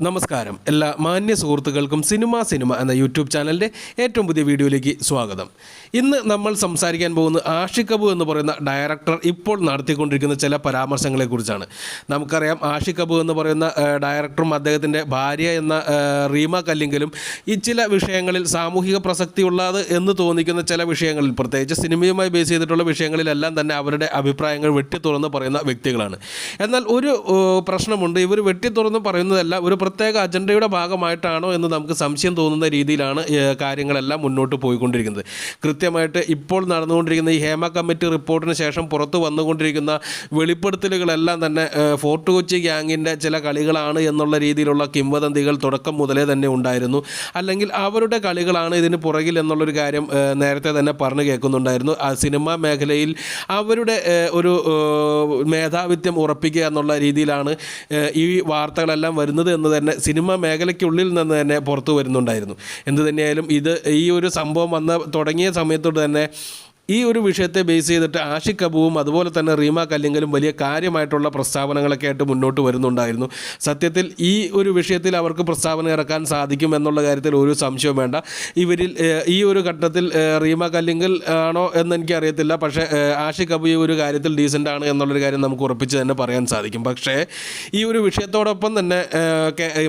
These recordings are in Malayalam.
നമസ്കാരം. എല്ലാ മാന്യ സുഹൃത്തുക്കൾക്കും സിനിമ സിനിമ എന്ന യൂട്യൂബ് ചാനലിന്റെ ഏറ്റവും പുതിയ വീഡിയോയിലേക്ക് സ്വാഗതം. ഇന്ന് നമ്മൾ സംസാരിക്കാൻ പോകുന്ന ആഷിഖ് എന്ന് പറയുന്ന ഡയറക്ടർ ഇപ്പോൾ നടത്തിക്കൊണ്ടിരിക്കുന്ന ചില പരാമർശങ്ങളെക്കുറിച്ചാണ് നമുക്കറിയാം ആഷിഖ് എന്ന് പറയുന്ന ഡയറക്ടറും അദ്ദേഹത്തിന്റെ ഭാര്യ എന്ന റീമ കല്ലിങ്കലും ഈ ചില വിഷയങ്ങളിൽ സാമൂഹിക പ്രസക്തി ഉള്ളത് എന്ന് തോന്നിക്കുന്ന ചില വിഷയങ്ങളിൽ പ്രത്യേകിച്ച് സിനിമയുമായി ബേസ് ചെയ്തിട്ടുള്ള വിഷയങ്ങളിലെല്ലാം തന്നെ അവരുടെ അഭിപ്രായങ്ങൾ വെട്ടി തുറന്ന് പറയുന്ന വ്യക്തികളാണ്. എന്നാൽ ഒരു പ്രശ്നമുണ്ട്. ഇവർ വെട്ടി തുറന്ന് പറയുന്നതല്ല ഒരു പ്രത്യേക അജണ്ടയുടെ ഭാഗമായിട്ടാണോ എന്ന് നമുക്ക് സംശയം തോന്നുന്ന രീതിയിലാണ് കാര്യങ്ങളെല്ലാം മുന്നോട്ട് പോയിക്കൊണ്ടിരിക്കുന്നത്. കൃത്യമായിട്ട് ഇപ്പോൾ നടന്നുകൊണ്ടിരിക്കുന്ന ഈ ഹേമ കമ്മിറ്റി റിപ്പോർട്ടിന് ശേഷം പുറത്തു വന്നുകൊണ്ടിരിക്കുന്ന വെളിപ്പെടുത്തലുകളെല്ലാം തന്നെ ഫോർട്ട് കൊച്ചി ഗ്യാങ്ങിന്റെ ചില കളികളാണ് എന്നുള്ള രീതിയിലുള്ള കിംവദന്തികൾ തുടക്കം മുതലേ തന്നെ ഉണ്ടായിരുന്നു. അല്ലെങ്കിൽ അവരുടെ കളികളാണ് ഇതിന് പുറകിൽ എന്നുള്ളൊരു കാര്യം നേരത്തെ തന്നെ പറഞ്ഞു കേൾക്കുന്നുണ്ടായിരുന്നു. ആ സിനിമാ മേഖലയിൽ അവരുടെ ഒരു മേധാവിത്യം ഉറപ്പിക്കുക എന്നുള്ള രീതിയിലാണ് ഈ വാർത്തകളെല്ലാം വരുന്നത് എന്ന് തന്നെ സിനിമ മേഖലയ്ക്കുള്ളിൽ നിന്ന് തന്നെ പുറത്തു വരുന്നുണ്ടായിരുന്നു. എന്ത് തന്നെയായാലും ഇത് ഈ ഒരു സംഭവം വന്ന തുടങ്ങിയ സമയത്തോട് തന്നെ ഈ ഒരു വിഷയത്തെ ബേസ് ചെയ്തിട്ട് ആഷിഖ് കബുവും അതുപോലെ തന്നെ റീമ കല്ലിങ്കലും വലിയ കാര്യമായിട്ടുള്ള പ്രസ്താവനകളൊക്കെ ആയിട്ട് മുന്നോട്ട് വരുന്നുണ്ടായിരുന്നു. സത്യത്തിൽ ഈ ഒരു വിഷയത്തിൽ അവർക്ക് പ്രസ്താവന ഇറക്കാൻ സാധിക്കും എന്നുള്ള കാര്യത്തിൽ ഒരു സംശയവും വേണ്ട. ഇവരിൽ ഈ ഒരു ഘട്ടത്തിൽ റീമ കല്ലിങ്കൽ ആണോ എന്ന് എനിക്കറിയത്തില്ല പക്ഷേ ആഷിഖ് കബൂ ഈ ഒരു കാര്യത്തിൽ ഡീസന്റ് ആണ് എന്നുള്ളൊരു കാര്യം നമുക്ക് ഉറപ്പിച്ച് തന്നെ പറയാൻ സാധിക്കും. പക്ഷേ ഈ ഒരു വിഷയത്തോടൊപ്പം തന്നെ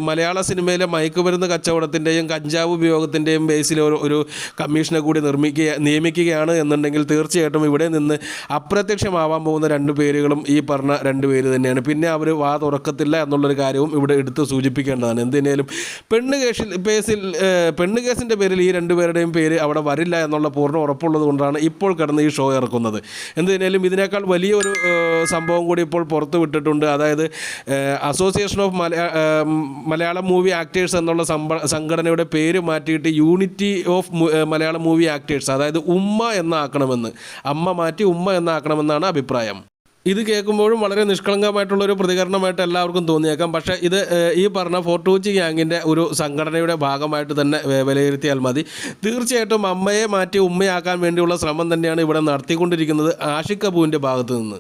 മലയാള സിനിമയിലെ മയക്കുമരുന്ന് കച്ചവടത്തിന്റെയും കഞ്ചാവ് ഉപയോഗത്തിന്റെയും ബേസിൽ ഒരു കമ്മീഷനെ കൂടി നിർമ്മിക്കുക നിയമിക്കുകയാണ് എന്നുണ്ടെങ്കിൽ തീർച്ചയായിട്ടും ഇവിടെ നിന്ന് അപ്രത്യക്ഷമാവാൻ പോകുന്ന രണ്ട് പേരുകളും ഈ പറഞ്ഞ രണ്ട് പേര് തന്നെയാണ്. പിന്നെ അവർ വാ തുറക്കത്തില്ല എന്നുള്ളൊരു കാര്യവും ഇവിടെ എടുത്ത് സൂചിപ്പിക്കേണ്ടതാണ്. എന്തിനേലും പെണ്ണ് കേസിൽ കേസിൽ പെണ്ണ് കേസിന്റെ പേരിൽ ഈ രണ്ട് രണ്ടുപേരുടെയും പേര് അവിടെ വരില്ല എന്നുള്ള പൂർണ ഉറപ്പുള്ളത് കൊണ്ടാണ് ഇപ്പോൾ കിടന്ന് ഈ ഷോ ഇറക്കുന്നത്. എന്തിനേലും ഇതിനേക്കാൾ വലിയൊരു സംഭവം കൂടി ഇപ്പോൾ പുറത്ത് വിട്ടിട്ടുണ്ട്. അതായത് association of Malayalam movie actors എന്നുള്ള സംഘടനയുടെ പേര് മാറ്റിയിട്ട് unity of Malayalam movie actors അതായത് ഉമ്മ എന്നാക്കണമെന്ന് അമ്മ മാറ്റി ഉമ്മ എന്നാക്കണമെന്നാണ് അഭിപ്രായം. ഇത് കേൾക്കുമ്പോഴും വളരെ നിഷ്കളങ്കമായിട്ടുള്ള ഒരു പ്രതികരണമായിട്ട് എല്ലാവർക്കും തോന്നിയേക്കാം. പക്ഷേ ഇത് ഈ പറഞ്ഞ ഫോർട്ടൂച്ചി ഗ്യാങ്ങിന്റെ ഒരു സംഘടനയുടെ ഭാഗമായിട്ട് തന്നെ വിലയിരുത്തിയാൽ മതി. തീർച്ചയായിട്ടും അമ്മയെ മാറ്റി ഉമ്മയാക്കാൻ വേണ്ടിയുള്ള ശ്രമം തന്നെയാണ് ഇവിടെ നടത്തിക്കൊണ്ടിരിക്കുന്നത് ആഷിഖ് കപൂവിന്റെ ഭാഗത്തു നിന്ന്.